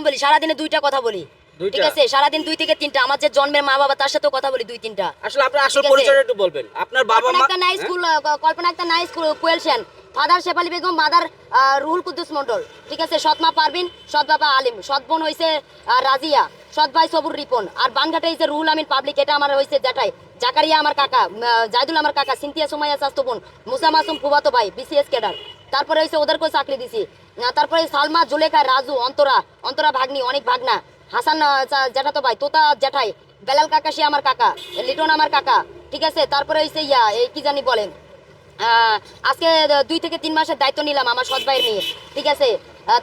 কম বলি সারাদিনে দুইটা কথা বলি। ঠিক আছে? সারাদিন দুই থেকে তিনটা। আমার যে জন্মের মা বাবা তার সাথেও কথা বলি দুই তিনটা। আসলে আপনার আসল। পরিচয়টা একটু বলবেন। আপনার বাবা মা একটা নাই হ্যাঁ? স্কুল কল্পনা একটা নাই স্কুল কোয়েলশন ফাদার শেফালি বেগম মাদার রুহুল কুদ্দুস মন্ডল ঠিক আছে? সৎ মা পারবিন সৎ বাবা আলিম। সৎ বোন হয়েছে রাজিয়া। সৎ ভাই সবুর রিপন। আর বানঘাটে হয়েছে রুহুল আমিন পাবলিক এটা আমার হয়েছে জ্যাঠাই। জাকারিয়া আমার কাকা জাহিদুল আমার কাকা সিনথিয়া সুমাইয়া স্বাস্থ্য বোন মুসা মাসুম ফুবাতো ভাই বিসিএস ক্যাডার তারপরে হয়েছে ওদেরকেও চাকরি দিছি। তারপরে সালমা জুলেখা রাজু অন্তরা অন্তরা ভাগ্নি অনেক ভাগনা। হাসান আহ, তো ভাই তোতা জ্যাঠাই বেলাল কাকা সে আমার কাকা লিটন আমার কাকা ঠিক আছে? তারপরে হয়েছে ইয়া এই কি জানি বলে আহ, আজকে দুই থেকে তিন মাসের দায়িত্ব নিলাম আমার সৎ ভাইয়ের নিয়ে ঠিক আছে?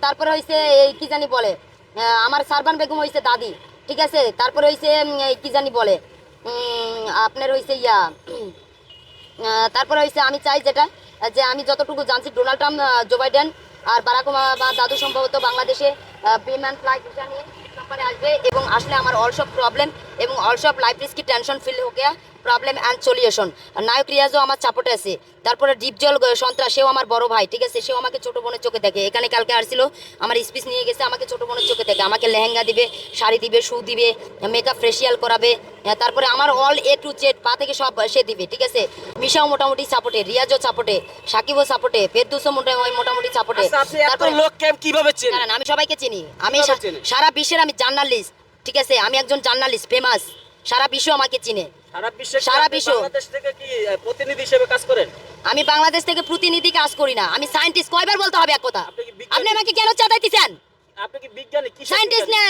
তারপরে হয়েছে এই কি জানি বলে আমার সারবান বেগম হয়েছে দাদি ঠিক আছে? তারপরে হয়েছে কি জানি বলে আপনার হয়েছে ইয়া তারপরে হয়েছে আমি চাই যেটা যে আমি যতটুকু জানছি, ডোনাল্ড ট্রাম্প জো বাইডেন আর বারাক বা দাদু সম্ভবত বাংলাদেশে বিমান ফ্লাইট ভিসা নিয়ে আসবে এবং আসলে আমার অল সব প্রবলেম এবং অল সব লাইফ রিস্কি টেনশন ফিল হোক প্রবলেম অ্যান্ড সলিউশন নায়ক রিয়াজও আমার চাপটে আছে। তারপরে ডিপজল সন্ত্রাস সেও আমার বড় ভাই ঠিক আছে? সেও আমাকে ছোট বোনের চোখে দেখে। এখানে কালকে আসছিল আমার স্পিচ নিয়ে গেছে আমাকে ছোট বোনের চোখে দেখে। আমাকে লেহেঙ্গা দিবে শাড়ি দিবে শু দিবে মেকআপ ফেসিয়াল করাবে। তারপরে আমার অল এ টু জেড পা থেকে সব সে দিবে ঠিক আছে? মিশাও মোটামুটি সাপোর্টে রিয়াজও সাপোর্টে সাকিবও সাপোর্টে ফেরদুসও মোটামুটি মোটামুটি সাপোর্টে আচ্ছা লোক এত লোককে কীভাবে দাঁড়ান আমি সবাইকে চিনি। আমি? সারা বিশ্বের আমি জার্নালিস্ট ঠিক আছে? আমি একজন জার্নালিস্ট ফেমাস সারা বিশ্ব আমাকে চিনে। সারা বিশ্বে সারা আপনি বিশ্ব। বাংলাদেশ থেকে কি প্রতিনিধি হিসেবে কাজ করেন? আমি বাংলাদেশ থেকে প্রতিনিধি কাজ করি না। আমি সায়েন্টিস্ট কয়বার বলতে হবে এক কথা? আপনি আমাকে কেন চাঁদাইতেছেন আপনি কি বিজ্ঞানী? কি Scientist না,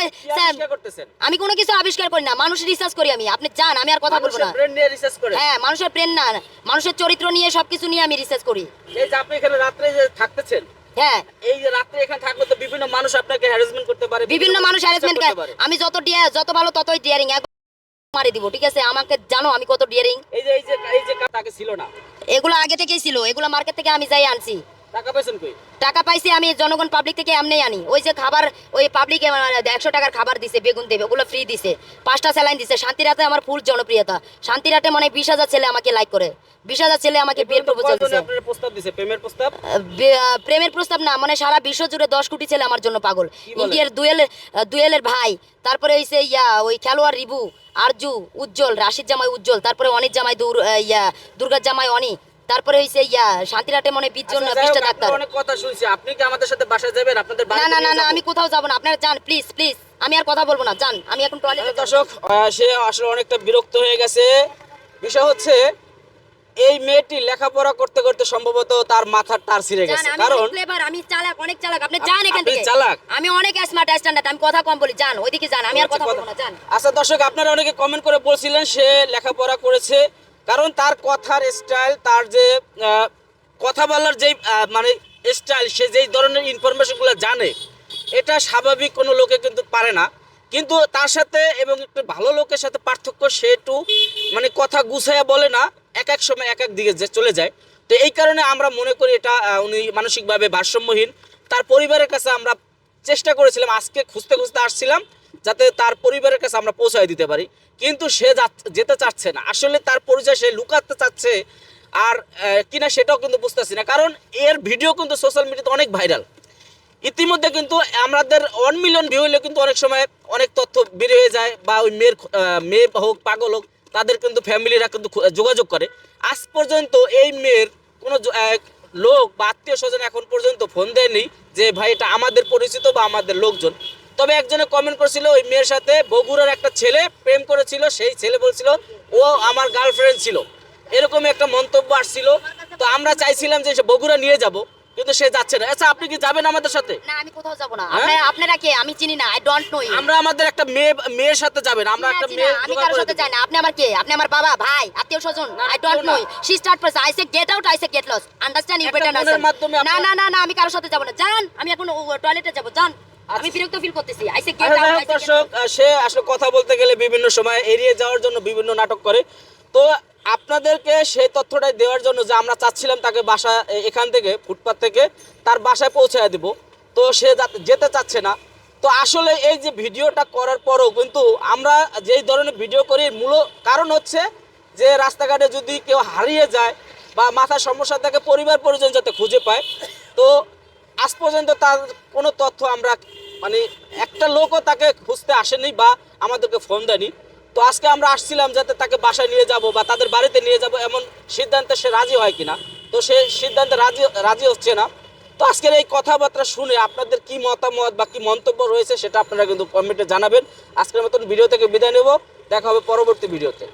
করতেছেন? আমি কোনো কিছু আবিষ্কার করি না। মানুষ রিসার্চ করি আমি। আপনি জান আমি আর কথা বলব না। ব্রেন নিয়ে রিসার্চ করেন। হ্যাঁ মানুষের প্রেম না। মানুষের চরিত্র নিয়ে সবকিছু নিয়ে আমি রিসার্চ করি। এই যে আপনি এখানে রাত্রে যে থাকতেছেন হ্যাঁ। এই যে রাত্রে এখানে থাকলে তো বিভিন্ন মানুষ আপনাকে হ্যারাসমেন্ট করতে পারে বিভিন্ন মানুষ হ্যারাসমেন্ট আমি যত যত ভালো ততই ডিয়ারিং মারি দিব ঠিক আছে? আমাকে জানো আমি কত ডিয়ারিং এই যে এই যে এই যে তাকে ছিল না। এগুলো আগে থেকেই ছিল এগুলো মার্কেট থেকে আমি যাই আনছি। টাকা পাইছি আমি জনগণ পাবলিক থেকে এমনি আনি। ওই যে খাবার ওই পাবলিক একশো টাকার খাবার দিছে বেগুন দেবে ওগুলো ফ্রি দিছে। পাঁচটা স্যালাইন দিছে। শান্তিরাতে আমার ফুল জনপ্রিয়তা। শান্তিরাতে মানে বিশ হাজার ছেলে আমাকে লাইক করে। বিশ হাজার ছেলে আমাকে বিয়ের প্রপোজাল দিছে। প্রেমের প্রস্তাব? প্রেমের প্রস্তাব না মানে সারা বিশ্ব জুড়ে দশ কোটি ছেলে আমার জন্য পাগল। ইন্ডিয়ার দুয়েল দুয়েলের ভাই তারপরে হইছে ইয়া ওই খেলোয়াড় রিবু আরজু উজ্জ্বল রাশিদ জামাই উজ্জ্বল তারপরে অনিক জামাই দুর ইয়া দুর্গার জামাই অনি তারপরে হইছে ইয়া শান্তিরাটে মনে বিশ জন বিশটা ডাক্তার। অনেক কথা শুনছি। আপনি কি আমাদের সাথে বাসায় যাবেন? আপনাদের না না না না আমি কোথাও যাব না। আপনারা যান প্লিজ প্লিজ আমি আর কথা বলব না যান। আমি এখন টয়লেটে দর্শক সে আসলে অনেকটা বিরক্ত হয়ে গেছে। বিষয় হচ্ছে এই মেয়েটি লেখাপড়া করতে করতে সম্ভবত তার মাথার তার ছিঁড়ে গেছে। কারণ clever, আমি চালাক অনেক চালাক। আপনি যান এখান থেকে। চালাক? আমি অনেক স্মার্ট স্ট্যান্ডার্ড আমি কথা কম বলি যান ওইদিকে যান। আমি আর কথা বলব না যান। আচ্ছা দর্শক আপনারা অনেকে কমেন্ট করে বলছিলেন সে লেখাপড়া করেছে। কারণ তার কথার স্টাইল তার যে কথা বলার যেই মানে স্টাইল সে যেই ধরনের ইনফরমেশনগুলো জানে, এটা স্বাভাবিক কোনো লোকে কিন্তু পারে না। কিন্তু তার সাথে এবং একটু ভালো লোকের সাথে পার্থক্য সে একটু মানে কথা গুছাইয়া বলে না, এক এক সময় এক এক দিকে যে চলে যায়। তো এই কারণে আমরা মনে করি এটা উনি মানসিকভাবে ভারসাম্যহীন। তার পরিবারের কাছে আমরা চেষ্টা করেছিলাম, আজকে খুঁজতে খুঁজতে আসছিলাম। যাতে তার পরিবারের কাছে আমরা পৌঁছায় দিতে পারি। কিন্তু সে যেতে চাচ্ছে না। আসলে তার পরিচয় সে লুকাতে চাচ্ছে আর কিনা সেটাও কিন্তু বুঝতেছি না। কারণ এর ভিডিও কিন্তু সোশ্যাল মিডিয়াতে অনেক ভাইরাল। ইতিমধ্যে কিন্তু আমাদের ওয়ান মিলিয়ন ভিউ হলে কিন্তু অনেক সময় অনেক তথ্য বের হয়ে যায় বা ওই মেয়ের মেয়ে হোক, পাগল হোক, তাদের কিন্তু ফ্যামিলিরা কিন্তু যোগাযোগ করে। আজ পর্যন্ত এই মেয়ের কোনো লোক বা আত্মীয় স্বজন এখন পর্যন্ত ফোন দেয়নি যে, ভাই, এটা আমাদের পরিচিত বা আমাদের লোকজন। তবে একজনে কমেন্ট করেছিল ওই মেয়ের সাথে বগুড়ার একটা ছেলে প্রেম করেছিল সেই ছেলে বলছিল ও আমার গার্লফ্রেন্ড ছিল। এরকম একটা মন্তব্য আসছিল। তো আমরা চাইছিলাম যে সে বগুড়া নিয়ে যাব কিন্তু সে যাচ্ছে না। আচ্ছা আপনি কি যাবেন আমাদের সাথে? না আমি কোথাও যাব না। হ্যাঁ? আপনারা কে? আমি চিনি না আই ডোন্ট নো আমরা আমাদের একটা মেয়ে মেয়ের সাথে যাবেন। আমরা একটা মেয়ে আমি কারোর সাথে। যাই না। আপনি আমার কে? আপনি আমার বাবা ভাই আত্মীয় স্বজন? I don't know. She start first I say get out I say get lost understand you better না না না না আমি কারোর সাথে যাব না। যান আমি এখন টয়লেটে যাব যান। আমি আচ্ছা। বিরক্ত ফিল করতেছি। আই সে গেট আউট দর্শক সে আসলে কথা বলতে গেলে বিভিন্ন সময় এড়িয়ে যাওয়ার জন্য বিভিন্ন নাটক করে। তো আপনাদেরকে সেই তথ্যটাই দেওয়ার জন্য যে আমরা চাচ্ছিলাম তাকে বাসা এখান থেকে ফুটপাথ থেকে তার বাসায় পৌঁছায় দিব। তো সে যাতে- যেতে চাচ্ছে না। তো আসলে এই যে ভিডিওটা করার পরও কিন্তু আমরা যেই ধরনের ভিডিও করি মূল কারণ হচ্ছে যে রাস্তাঘাটে যদি কেউ হারিয়ে যায় বা মাথার সমস্যা থাকে পরিবার পরিজন যাতে খুঁজে পায়। তো আজ পর্যন্ত তার কোনো তথ্য আমরা মানে একটা লোকও তাকে খুঁজতে আসেনি বা আমাদেরকে ফোন দেয়নি। তো আজকে আমরা আসছিলাম যাতে তাকে বাসায় নিয়ে যাব বা তাদের বাড়িতে নিয়ে যাব এমন সিদ্ধান্তে সে রাজি হয় কিনা। তো সে সিদ্ধান্তে রাজি রাজি হচ্ছে না। তো আজকের এই কথাবার্তা শুনে আপনাদের কি মতামত বা কি মন্তব্য রয়েছে সেটা আপনারা কিন্তু কমেন্টে জানাবেন। আজকের মতন ভিডিও থেকে বিদায় নেব। দেখা হবে পরবর্তী ভিডিওতে